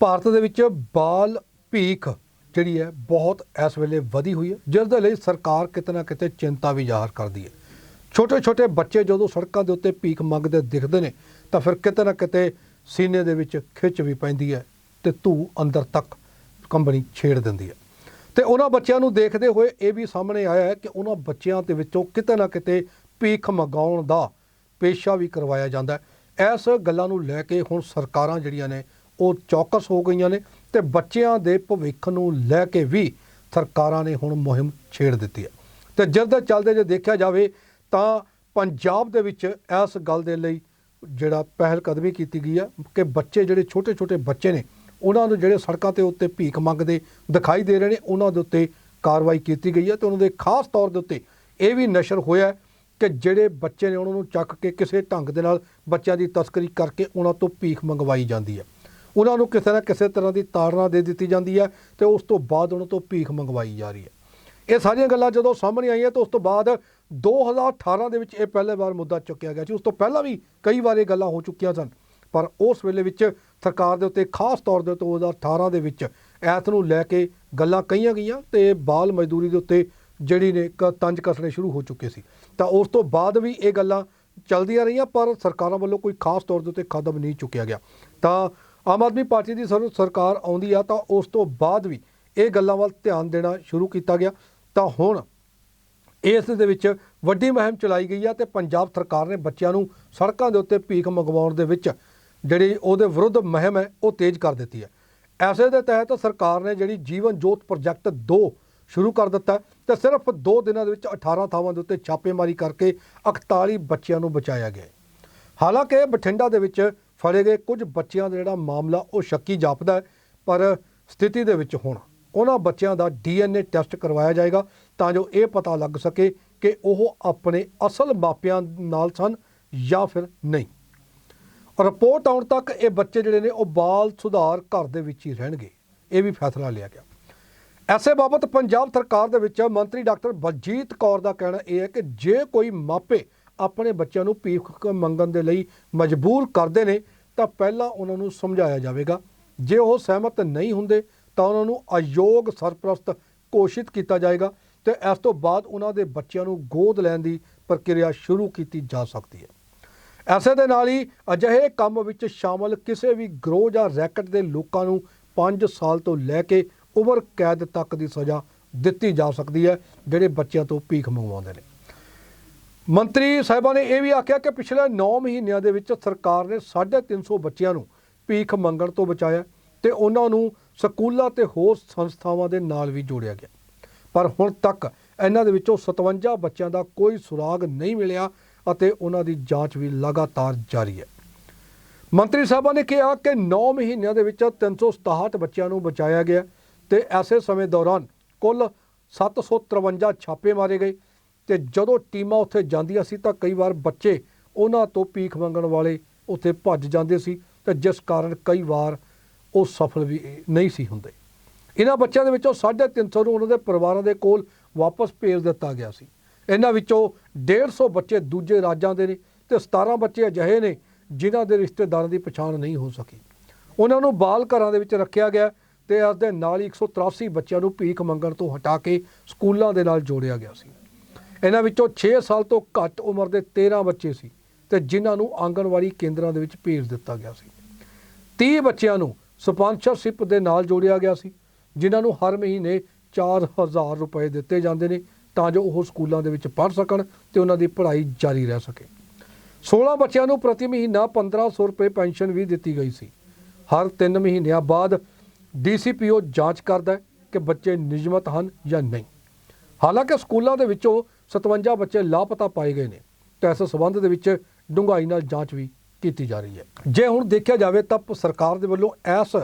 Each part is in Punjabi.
ਭਾਰਤ ਦੇ ਵਿੱਚ ਬਾਲ ਭੀਖ ਜਿਹੜੀ ਹੈ ਬਹੁਤ ਇਸ ਵੇਲੇ ਵਧੀ ਹੋਈ ਹੈ, ਜਿਸ ਦੇ ਲਈ ਸਰਕਾਰ ਕਿਤੇ ਨਾ ਕਿਤੇ ਚਿੰਤਾ ਵੀ ਜ਼ਾਹਰ ਕਰਦੀ ਹੈ। ਛੋਟੇ ਛੋਟੇ ਬੱਚੇ ਜਦੋਂ ਸੜਕਾਂ ਦੇ ਉੱਤੇ ਭੀਖ ਮੰਗਦੇ ਦਿਖਦੇ ਨੇ, ਤਾਂ ਫਿਰ ਕਿਤੇ ਨਾ ਕਿਤੇ ਸੀਨੇ ਦੇ ਵਿੱਚ ਖਿੱਚ ਵੀ ਪੈਂਦੀ ਹੈ ਤੇ ਧੂ ਅੰਦਰ ਤੱਕ ਕੰਬਣੀ ਛੇੜ ਦਿੰਦੀ ਹੈ। ਤੇ ਉਹਨਾਂ ਬੱਚਿਆਂ ਨੂੰ ਦੇਖਦੇ ਹੋਏ ਇਹ ਵੀ ਸਾਹਮਣੇ ਆਇਆ ਹੈ ਕਿ ਉਹਨਾਂ ਬੱਚਿਆਂ ਦੇ ਵਿੱਚੋਂ ਕਿਤੇ ਨਾ ਕਿਤੇ ਭੀਖ ਮੰਗਾਉਣ ਦਾ ਪੇਸ਼ਾ ਵੀ ਕਰਵਾਇਆ ਜਾਂਦਾ ਹੈ। ਇਸ ਗੱਲਾਂ ਨੂੰ ਲੈ ਕੇ ਹੁਣ ਸਰਕਾਰਾਂ ਜਿਹੜੀਆਂ ਨੇ ਉਹ ਚੌਕਸ ਹੋ ਗਈਆਂ ਨੇ ਤੇ ਬੱਚਿਆਂ ਦੇ ਭਵਿੱਖ ਨੂੰ ਲੈ ਕੇ ਵੀ ਸਰਕਾਰਾਂ ਨੇ ਹੁਣ ਮੁਹਿੰਮ ਛੇੜ ਦਿੱਤੀ ਹੈ। ਤੇ ਜਿਸ ਚੱਲਦੇ ਜੇ ਦੇਖਿਆ ਜਾਵੇ ਤਾਂ ਪੰਜਾਬ ਦੇ ਵਿੱਚ ਇਸ ਗੱਲ ਦੇ ਲਈ ਜਿਹੜਾ ਪਹਿਲ ਕਦਮੀ ਕੀਤੀ ਗਈ ਹੈ ਕਿ ਬੱਚੇ ਜਿਹੜੇ ਛੋਟੇ ਛੋਟੇ ਬੱਚੇ ਨੇ, ਉਹਨਾਂ ਨੂੰ ਜਿਹੜੇ ਸੜਕਾਂ ਤੇ ਉੱਤੇ ਭੀਖ ਮੰਗਦੇ ਦਿਖਾਈ ਦੇ ਰਹੇ ਨੇ, ਉਹਨਾਂ ਦੇ ਉੱਤੇ ਕਾਰਵਾਈ ਕੀਤੀ ਗਈ ਹੈ ਤੇ ਉਹਨਾਂ ਦੇ ਖਾਸ ਤੌਰ ਦੇ ਉੱਤੇ ਇਹ ਵੀ ਨਸ਼ਰ ਹੋਇਆ ਕਿ ਜਿਹੜੇ ਬੱਚੇ ਨੇ ਉਹਨਾਂ ਨੂੰ ਚੱਕ ਕੇ ਕਿਸੇ ਢੰਗ ਦੇ ਨਾਲ ਬੱਚਿਆਂ ਦੀ ਤਸਕਰੀ ਕਰਕੇ ਉਹਨਾਂ ਤੋਂ ਭੀਖ ਮੰਗਵਾਈ ਜਾਂਦੀ ਹੈ। ਉਹਨਾਂ ਨੂੰ ਕਿਸੇ ਨਾ ਕਿਸੇ ਤਰ੍ਹਾਂ ਦੀ ਤਾੜਨਾ ਦੇ ਦਿੱਤੀ ਜਾਂਦੀ ਹੈ ਤੇ ਉਸ ਤੋਂ ਬਾਅਦ ਉਹਨਾਂ ਤੋਂ ਭੀਖ ਮੰਗਵਾਈ ਜਾ ਰਹੀ ਹੈ। ਇਹ ਸਾਰੀਆਂ ਗੱਲਾਂ ਜਦੋਂ ਸਾਹਮਣੇ ਆਈਆਂ ਤਾਂ ਉਸ ਤੋਂ ਬਾਅਦ 2018 ਦੇ ਵਿੱਚ ਇਹ ਪਹਿਲੇ ਵਾਰ ਮੁੱਦਾ ਚੁੱਕਿਆ ਗਿਆ ਸੀ। ਉਸ ਤੋਂ ਪਹਿਲਾਂ ਵੀ ਕਈ ਵਾਰ ਇਹ ਗੱਲਾਂ ਹੋ ਚੁੱਕੀਆਂ ਸਨ। ਪਰ ਉਸ ਵੇਲੇ ਵਿੱਚ ਸਰਕਾਰ ਦੇ ਉੱਤੇ ਖਾਸ ਤੌਰ ਦੇ ਉੱਤੇ 2018 ਦੇ ਵਿੱਚ ਐਤ ਨੂੰ ਲੈ ਕੇ ਗੱਲਾਂ ਕਹੀਆਂ ਗਈਆਂ ਤੇ ਬਾਲ ਮਜ਼ਦੂਰੀ ਦੇ ਉੱਤੇ ਜਿਹੜੀ ਨੇ ਇੱਕ ਤੰਜ ਕੱਸਣੇ ਸ਼ੁਰੂ ਹੋ ਚੁੱਕੇ ਸੀ। ਤਾਂ ਉਸ ਤੋਂ ਬਾਅਦ ਵੀ ਇਹ ਗੱਲਾਂ ਚੱਲਦੀਆਂ ਰਹੀਆਂ ਪਰ ਸਰਕਾਰਾਂ ਵੱਲੋਂ ਕੋਈ ਖਾਸ ਤੌਰ ਦੇ ਉੱਤੇ ਕਦਮ ਨਹੀਂ ਚੁੱਕਿਆ ਗਿਆ। ਤਾਂ ਆਮ ਆਦਮੀ ਪਾਰਟੀ ਦੀ ਸਰ- ਸਰਕਾਰ ਆਉਂਦੀ ਆ ਤਾਂ ਉਸ ਤੋਂ ਬਾਅਦ ਵੀ ਇਹ ਗੱਲਾਂ ਵੱਲ ਧਿਆਨ ਦੇਣਾ ਸ਼ੁਰੂ ਕੀਤਾ ਗਿਆ। ਤਾਂ ਹੁਣ ਇਸ ਦੇ ਵਿੱਚ ਵੱਡੀ ਮੁਹਿੰਮ ਚਲਾਈ ਗਈ ਆ ਤੇ ਪੰਜਾਬ ਸਰਕਾਰ ਨੇ ਬੱਚਿਆਂ ਨੂੰ ਸੜਕਾਂ ਦੇ ਉੱਤੇ ਭੀਖ ਮੰਗਵਾਉਣ ਦੇ ਵਿੱਚ ਜਿਹੜੀ ਉਹਦੇ ਵਿਰੁੱਧ ਮੁਹਿੰਮ ਹੈ, ਉਹ ਤੇਜ਼ ਕਰ ਦਿੱਤੀ ਹੈ। ਐਸੇ ਦੇ ਤਹਿਤ ਸਰਕਾਰ ਨੇ ਜਿਹੜੀ ਜੀਵਨ ਜੋਤ ਪ੍ਰੋਜੈਕਟ 2 ਸ਼ੁਰੂ ਕਰ ਦਿੱਤਾ ਹੈ ਤੇ ਸਿਰਫ 2 ਦਿਨਾਂ ਦੇ ਵਿੱਚ 18 ਥਾਵਾਂ ਦੇ ਉੱਤੇ ਛਾਪੇਮਾਰੀ ਕਰਕੇ 41 ਬੱਚਿਆਂ ਨੂੰ ਬਚਾਇਆ ਗਿਆ ਹਾਲਾਂਕਿ ਬਠਿੰਡਾ ਦੇ ਵਿੱਚ ਫੜੇ ਗਏ ਕੁਝ ਬੱਚਿਆਂ ਦਾ ਜਿਹੜਾ ਮਾਮਲਾ, ਉਹ ਸ਼ੱਕੀ ਜਾਪਦਾ ਹੈ, ਪਰ ਸਥਿਤੀ ਦੇ ਵਿੱਚ ਹੁਣ ਉਹਨਾਂ ਬੱਚਿਆਂ ਦਾ ਡੀਐਨਏ ਟੈਸਟ ਕਰਵਾਇਆ ਜਾਏਗਾ ਤਾਂ ਜੋ ਇਹ ਪਤਾ ਲੱਗ ਸਕੇ ਕਿ ਉਹ ਆਪਣੇ ਅਸਲ ਮਾਪਿਆਂ ਨਾਲ ਸਨ ਜਾਂ ਫਿਰ ਨਹੀਂ। ਰਿਪੋਰਟ ਆਉਣ ਤੱਕ ਇਹ ਬੱਚੇ ਜਿਹੜੇ ਨੇ, ਉਹ ਬਾਲ ਸੁਧਾਰ ਘਰ ਦੇ ਵਿੱਚ ਹੀ ਰਹਿਣਗੇ। ਇਹ ਵੀ ਫੈਸਲਾ ਲਿਆ ਗਿਆ। ਐਸੇ ਬਾਬਤ ਪੰਜਾਬ ਸਰਕਾਰ ਦੇ ਵਿੱਚ ਮੰਤਰੀ ਡਾਕਟਰ ਬਲਜੀਤ ਕੌਰ ਦਾ ਕਹਿਣਾ ਇਹ ਹੈ ਕਿ ਜੇ ਕੋਈ ਮਾਪੇ ਆਪਣੇ ਬੱਚਿਆਂ ਨੂੰ ਭੀਖ ਮੰਗਣ ਦੇ ਲਈ ਮਜਬੂਰ ਕਰਦੇ ਨੇ, ਤਾਂ ਪਹਿਲਾਂ ਉਹਨਾਂ ਨੂੰ ਸਮਝਾਇਆ ਜਾਵੇਗਾ। ਜੇ ਉਹ ਸਹਿਮਤ ਨਹੀਂ ਹੁੰਦੇ, ਤਾਂ ਉਹਨਾਂ ਨੂੰ ਅਯੋਗ ਸਰਪ੍ਰਸਤ ਘੋਸ਼ਿਤ ਕੀਤਾ ਜਾਏਗਾ ਤੇ ਇਸ ਤੋਂ ਬਾਅਦ ਉਹਨਾਂ ਦੇ ਬੱਚਿਆਂ ਨੂੰ ਗੋਦ ਲੈਣ ਦੀ ਪ੍ਰਕਿਰਿਆ ਸ਼ੁਰੂ ਕੀਤੀ ਜਾ ਸਕਦੀ ਹੈ। ਐਸੇ ਦੇ ਨਾਲ ਹੀ ਅਜਿਹੇ ਕੰਮ ਵਿੱਚ ਸ਼ਾਮਲ ਕਿਸੇ ਵੀ ਗਰੋਹ ਜਾਂ ਰੈਕਟ ਦੇ ਲੋਕਾਂ ਨੂੰ 5 ਸਾਲ ਤੋਂ ਲੈ ਕੇ ਉਮਰ ਕੈਦ ਤੱਕ ਦੀ ਸਜ਼ਾ ਦਿੱਤੀ ਜਾ ਸਕਦੀ ਹੈ, ਜਿਹੜੇ ਬੱਚਿਆਂ ਤੋਂ ਭੀਖ ਮੰਗਵਾਉਂਦੇ ਨੇ। ਮੰਤਰੀ ਸਾਹਿਬਾਂ ਨੇ ਇਹ ਵੀ ਆਖਿਆ ਕਿ ਪਿਛਲੇ 9 ਮਹੀਨਿਆਂ ਦੇ ਵਿੱਚ ਸਰਕਾਰ ਨੇ 350 ਬੱਚਿਆਂ ਨੂੰ ਭੀਖ ਮੰਗਣ ਤੋਂ ਬਚਾਇਆ ਤੇ ਉਹਨਾਂ ਨੂੰ ਸਕੂਲਾਂ ਤੇ ਹੋਰ ਸੰਸਥਾਵਾਂ ਦੇ ਨਾਲ ਵੀ ਜੋੜਿਆ ਗਿਆ। ਪਰ ਹੁਣ ਤੱਕ ਇਹਨਾਂ ਦੇ ਵਿੱਚੋਂ 57 ਬੱਚਿਆਂ ਦਾ ਕੋਈ ਸੁਰਾਗ ਨਹੀਂ ਮਿਲਿਆ ਅਤੇ ਉਹਨਾਂ ਦੀ ਜਾਂਚ ਵੀ ਲਗਾਤਾਰ ਜਾਰੀ ਹੈ। ਮੰਤਰੀ ਸਾਹਿਬਾਂ ਨੇ ਕਿਹਾ ਕਿ 9 ਮਹੀਨਿਆਂ ਦੇ ਵਿੱਚ 367 ਬੱਚਿਆਂ ਨੂੰ ਬਚਾਇਆ ਗਿਆ ਤੇ ਐਸੇ ਸਮੇਂ ਦੌਰਾਨ ਕੁੱਲ 753 ਛਾਪੇ ਮਾਰੇ ਗਏ ਤੇ ਜਦੋਂ ਟੀਮਾਂ ਉੱਥੇ ਜਾਂਦੀਆਂ ਸੀ ਤਾਂ ਕਈ ਵਾਰ ਬੱਚੇ ਉਹਨਾਂ ਤੋਂ ਭੀਖ ਮੰਗਣ ਵਾਲੇ ਉੱਥੇ ਭੱਜ ਜਾਂਦੇ ਸੀ ਤੇ ਜਿਸ ਕਾਰਨ ਕਈ ਵਾਰ ਉਹ ਸਫਲ ਵੀ ਨਹੀਂ ਸੀ ਹੁੰਦੇ। ਇਹਨਾਂ ਬੱਚਿਆਂ ਦੇ ਵਿੱਚੋਂ 350 ਨੂੰ ਉਹਨਾਂ ਦੇ ਪਰਿਵਾਰਾਂ ਦੇ ਕੋਲ ਵਾਪਸ ਭੇਜ ਦਿੱਤਾ ਗਿਆ ਸੀ। ਇਹਨਾਂ ਵਿੱਚੋਂ 150 ਬੱਚੇ ਦੂਜੇ ਰਾਜਾਂ ਦੇ ਨੇ ਤੇ 17 ਬੱਚੇ ਅਜਿਹੇ ਨੇ ਜਿਨ੍ਹਾਂ ਦੇ ਰਿਸ਼ਤੇਦਾਰਾਂ ਦੀ ਪਛਾਣ ਨਹੀਂ ਹੋ ਸਕੀ। ਉਹਨਾਂ ਨੂੰ ਬਾਲ ਘਰਾਂ ਦੇ ਵਿੱਚ ਰੱਖਿਆ ਗਿਆ ਤੇ ਇਸ ਦੇ ਨਾਲ ਹੀ 183 ਬੱਚਿਆਂ ਨੂੰ ਭੀਖ ਮੰਗਣ ਤੋਂ ਹਟਾ ਕੇ ਸਕੂਲਾਂ ਦੇ ਨਾਲ ਜੋੜਿਆ ਗਿਆ ਸੀ। ਇਹਨਾਂ ਵਿੱਚੋਂ 6 ਸਾਲ ਤੋਂ ਘੱਟ ਉਮਰ ਦੇ 13 ਬੱਚੇ ਸੀ ਤੇ ਜਿਨ੍ਹਾਂ ਨੂੰ ਆਂਗਣਵਾੜੀ ਕੇਂਦਰਾਂ ਦੇ ਵਿੱਚ ਭੇਜ ਦਿੱਤਾ ਗਿਆ ਸੀ। 30 ਬੱਚਿਆਂ ਨੂੰ ਸਪਾਂਸਰਸ਼ਿਪ ਦੇ ਨਾਲ ਜੋੜਿਆ ਗਿਆ ਸੀ, ਜਿਨ੍ਹਾਂ ਨੂੰ ਹਰ ਮਹੀਨੇ 4000 ਰੁਪਏ ਦਿੱਤੇ ਜਾਂਦੇ ਨੇ ਤਾਂ ਜੋ ਉਹ ਸਕੂਲਾਂ ਦੇ ਵਿੱਚ ਪੜ੍ਹ ਸਕਣ ਤੇ ਉਹਨਾਂ ਦੀ ਪੜ੍ਹਾਈ ਜਾਰੀ ਰਹਿ ਸਕੇ। 16 ਬੱਚਿਆਂ ਨੂੰ ਪ੍ਰਤੀ ਮਹੀਨਾ 1500 ਰੁਪਏ ਪੈਨਸ਼ਨ ਵੀ ਦਿੱਤੀ ਗਈ ਸੀ। ਹਰ 3 ਮਹੀਨਿਆਂ ਬਾਅਦ ਡੀਸੀਪੀਓ ਜਾਂਚ ਕਰਦਾ ਹੈ ਕਿ ਬੱਚੇ ਨਿਯਮਤ ਹਨ ਜਾਂ ਨਹੀਂ। ਹਾਲਾਂਕਿ ਸਕੂਲਾਂ ਦੇ ਵਿੱਚੋਂ 57 ਬੱਚੇ ਲਾਪਤਾ ਪਾਏ ਗਏ ਨੇ। ਤੇ ਇਸ ਸਬੰਧ ਦੇ ਵਿੱਚ ਡੂੰਘਾਈ ਨਾਲ ਜਾਂਚ ਵੀ ਕੀਤੀ ਜਾ ਰਹੀ ਹੈ। ਜੇ ਹੁਣ ਦੇਖਿਆ ਜਾਵੇ ਤਾਂ ਪ- ਸਰਕਾਰ ਦੇ ਵੱਲੋਂ ਇਸ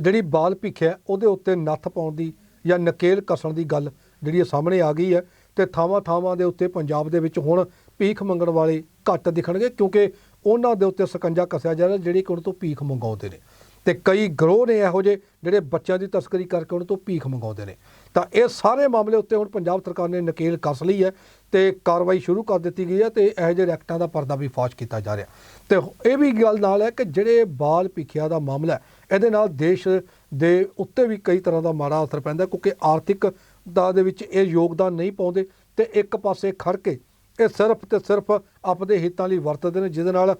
ਜਿਹੜੀ ਬਾਲ ਭਿੱਖ ਹੈ, ਉਹਦੇ ਉੱਤੇ ਨੱਥ ਪਾਉਣ ਦੀ ਜਾਂ ਨਕੇਲ ਕਸਣ ਦੀ ਗੱਲ ਜਿਹੜੀ ਇਹ ਸਾਹਮਣੇ ਆ ਗਈ ਹੈ ਤੇ ਥਾਵਾਂ ਥਾਵਾਂ ਦੇ ਉੱਤੇ ਪੰਜਾਬ ਦੇ ਵਿੱਚ ਹੁਣ ਭੀਖ ਮੰਗਣ ਵਾਲੇ ਘੱਟ ਦਿਖਣਗੇ ਕਿਉਂਕਿ ਉਹਨਾਂ ਦੇ ਉੱਤੇ ਸਕੰਜਾ ਕੱਸਿਆ ਜਾ ਰਿਹਾ, ਜਿਹੜੇ ਕਿ ਉਹਨਾਂ ਤੋਂ ਭੀਖ ਮੰਗਾਉਂਦੇ ਨੇ। ਤੇ ਕਈ ਗਰੋਹ ਨੇ ਇਹੋ ਜਿਹੇ ਜਿਹੜੇ ਬੱਚਿਆਂ ਦੀ ਤਸਕਰੀ ਕਰਕੇ ਉਹਨਾਂ ਤੋਂ ਭੀਖ ਮੰਗਾਉਂਦੇ ਨੇ। ਤਾਂ ਇਹ ਸਾਰੇ ਮਾਮਲੇ ਉੱਤੇ ਹੁਣ ਪੰਜਾਬ ਸਰਕਾਰ ਨੇ ਨਕੇਲ ਕੱਸ ਲਈ ਹੈ ਤੇ ਕਾਰਵਾਈ ਸ਼ੁਰੂ ਕਰ ਦਿੱਤੀ ਗਈ ਹੈ ਤੇ ਇਹੋ ਜਿਹੇ ਐਕਟਾਂ ਦਾ ਪਰਦਾ ਵੀ ਫਾਸ਼ ਕੀਤਾ ਜਾ ਰਿਹਾ। ਤੇ ਇਹ ਵੀ ਗੱਲ ਨਾਲ ਹੈ ਕਿ ਜਿਹੜੇ ਬਾਲ ਭੀਖਿਆ ਦਾ ਮਾਮਲਾ ਇਹਦੇ ਨਾਲ ਦੇਸ਼ ਦੇ ਉੱਤੇ ਵੀ ਕਈ ਤਰ੍ਹਾਂ ਦਾ ਮਾੜਾ ਅਸਰ ਪੈਂਦਾ, ਕਿਉਂਕਿ ਆਰਥਿਕ ਦਾ ਦੇ ਵਿੱਚ ਇਹ ਯੋਗਦਾਨ ਨਹੀਂ ਪਾਉਂਦੇ ਤੇ ਇੱਕ ਪਾਸੇ ਖੜ ਕੇ ਇਹ ਸਿਰਫ ਤੇ ਸਿਰਫ ਆਪਣੇ ਹਿੱਤਾਂ ਲਈ ਵਰਤਦੇ ਨੇ, ਜਿਹਦੇ ਨਾਲ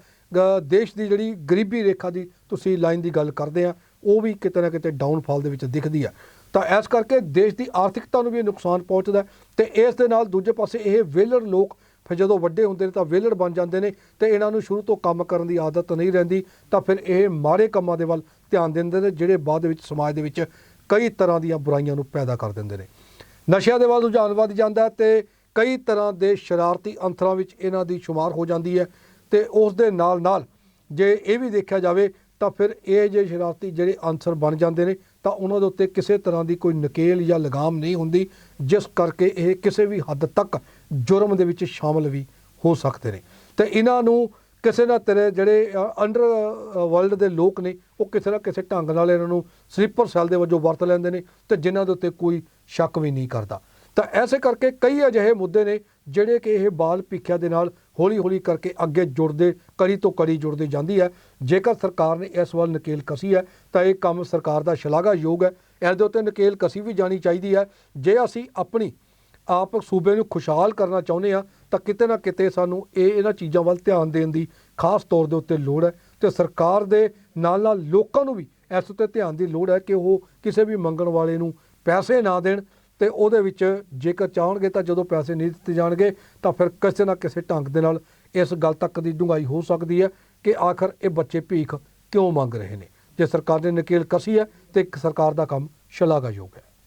ਦੇਸ਼ ਦੀ ਜਿਹੜੀ ਗਰੀਬੀ ਰੇਖਾ ਦੀ ਤੁਸੀਂ ਲਾਈਨ ਦੀ ਗੱਲ ਕਰਦੇ ਆ, ਉਹ ਵੀ ਕਿਤੇ ਨਾ ਕਿਤੇ ਡਾਊਨਫਾਲ ਦੇ ਵਿੱਚ ਦਿਖਦੀ ਆ। ਤਾਂ ਇਸ ਕਰਕੇ ਦੇਸ਼ ਦੀ ਆਰਥਿਕਤਾ ਨੂੰ ਵੀ ਨੁਕਸਾਨ ਪਹੁੰਚਦਾ ਹੈ ਤੇ ਇਸ ਦੇ ਨਾਲ ਦੂਜੇ ਪਾਸੇ ਇਹ ਵੇਲੜ ਲੋਕ ਫਿਰ ਜਦੋਂ ਵੱਡੇ ਹੁੰਦੇ ਨੇ ਤਾਂ ਵੇਲੜ ਬਣ ਜਾਂਦੇ ਨੇ ਤੇ ਇਹਨਾਂ ਨੂੰ ਸ਼ੁਰੂ ਤੋਂ ਕੰਮ ਕਰਨ ਦੀ ਆਦਤ ਨਹੀਂ ਰਹਿੰਦੀ, ਤਾਂ ਫਿਰ ਇਹ ਮਾੜੇ ਕੰਮਾਂ ਦੇ ਵੱਲ ਧਿਆਨ ਦਿੰਦੇ ਨੇ, ਜਿਹੜੇ ਬਾਅਦ ਦੇ ਵਿੱਚ ਸਮਾਜ ਦੇ ਵਿੱਚ ਕਈ ਤਰ੍ਹਾਂ ਦੀਆਂ ਬੁਰਾਈਆਂ ਨੂੰ ਪੈਦਾ ਕਰ ਦਿੰਦੇ ਨੇ। ਨਸ਼ਿਆਂ ਦੇ ਵੱਲ ਰੁਝਾਨ ਵੱਧ ਜਾਂਦਾ ਹੈ ਤੇ ਕਈ ਤਰ੍ਹਾਂ ਦੇ ਸ਼ਰਾਰਤੀ ਅੰਤਰਾਂ ਵਿੱਚ ਇਹਨਾਂ ਦੀ ਸ਼ੁਮਾਰ ਹੋ ਜਾਂਦੀ ਹੈ। ਤੇ ਉਸ ਦੇ ਨਾਲ ਨਾਲ ਜੇ ਇਹ ਵੀ ਦੇਖਿਆ ਜਾਵੇ ਤਾਂ ਫਿਰ ਇਹ ਜੇ ਸ਼ਰਾਰਤੀ ਜਿਹੜੇ ਅਨਸਰ ਬਣ ਜਾਂਦੇ ਨੇ ਤਾਂ ਉਹਨਾਂ ਦੇ ਉੱਤੇ ਕਿਸੇ ਤਰ੍ਹਾਂ ਦੀ ਕੋਈ ਨਕੇਲ ਜਾਂ ਲਗਾਮ ਨਹੀਂ ਹੁੰਦੀ, ਜਿਸ ਕਰਕੇ ਇਹ ਕਿਸੇ ਵੀ ਹੱਦ ਤੱਕ ਜੁਰਮ ਦੇ ਵਿੱਚ ਸ਼ਾਮਲ ਵੀ ਹੋ ਸਕਦੇ ਨੇ। ਤੇ ਇਹਨਾਂ ਨੂੰ ਕਿਸੇ ਨਾ ਤੇਰੇ ਜਿਹੜੇ ਅੰਡਰ ਵਰਲਡ ਦੇ ਲੋਕ ਨੇ, ਉਹ ਕਿਸੇ ਨਾ ਕਿਸੇ ਢੰਗ ਨਾਲ ਇਹਨਾਂ ਨੂੰ ਸਲੀਪਰ ਸੈੱਲ ਦੇ ਵਜੋਂ ਵਰਤ ਲੈਂਦੇ ਨੇ ਤੇ ਜਿਨ੍ਹਾਂ ਦੇ ਉੱਤੇ ਕੋਈ ਸ਼ੱਕ ਵੀ ਨਹੀਂ ਕਰਦਾ। ਤਾਂ ਐਸੇ ਕਰਕੇ ਕਈ ਅਜਿਹੇ ਮੁੱਦੇ ਨੇ ਜਿਹੜੇ ਕਿ ਇਹ ਬਾਲ ਭੀਖਿਆ ਦੇ ਨਾਲ ਹੌਲੀ-ਹੌਲੀ ਕਰਕੇ ਅੱਗੇ ਜੁੜਦੇ, ਕੜੀ ਤੋਂ ਕੜੀ ਜੁੜਦੇ ਜਾਂਦੀ ਹੈ। ਜੇਕਰ ਸਰਕਾਰ ਨੇ ਇਸ ਵੱਲ ਨਕੇਲ ਕਸੀ ਹੈ, ਤਾਂ ਇਹ ਕੰਮ ਸਰਕਾਰ ਦਾ ਸ਼ਲਾਘਾਯੋਗ ਹੈ। ਇਸ ਦੇ ਉੱਤੇ ਨਕੇਲ ਕਸੀ ਵੀ ਜਾਣੀ ਚਾਹੀਦੀ ਹੈ। ਜੇ ਅਸੀਂ ਆਪਣੀ ਆਪ ਸੂਬੇ ਨੂੰ ਖੁਸ਼ਹਾਲ ਕਰਨਾ ਚਾਹੁੰਦੇ ਆ ਤਾਂ ਕਿਤੇ ਨਾ ਕਿਤੇ ਸਾਨੂੰ ਇਹ ਇਹਨਾਂ ਚੀਜ਼ਾਂ ਵੱਲ ਧਿਆਨ ਦੇਣ ਦੀ ਖਾਸ ਤੌਰ ਦੇ ਉੱਤੇ ਲੋੜ ਹੈ ਤੇ ਸਰਕਾਰ ਦੇ ਨਾਲ ਨਾਲ ਲੋਕਾਂ ਨੂੰ ਵੀ ਇਸ ਉੱਤੇ ਧਿਆਨ ਦੀ ਲੋੜ ਹੈ ਕਿ ਉਹ ਕਿਸੇ ਵੀ ਮੰਗਣ ਵਾਲੇ ਨੂੰ ਪੈਸੇ ਨਾ ਦੇਣ ਤੇ ਉਹਦੇ ਵਿੱਚ ਜੇਕਰ ਚਾਹਣਗੇ ਤਾਂ ਜਦੋਂ ਪੈਸੇ ਨਹੀਂ ਦਿੱਤੇ ਜਾਣਗੇ, ਤਾਂ ਫਿਰ ਕਿਸੇ ਨਾ ਕਿਸੇ ਢੰਗ ਦੇ ਨਾਲ ਇਸ ਗੱਲ ਤੱਕ ਦੀ ਡੂੰਘਾਈ ਹੋ ਸਕਦੀ ਹੈ ਕਿ ਆਖਰ ਇਹ ਬੱਚੇ ਭੀਖ ਕਿਉਂ ਮੰਗ ਰਹੇ ਨੇ? ਜੇ ਸਰਕਾਰ ਨੇ ਨਕੇਲ ਕਸੀ ਹੈ ਤੇ ਇੱਕ ਸਰਕਾਰ ਦਾ ਕੰਮ ਸ਼ਲਾਘਾਯੋਗ ਹੈ।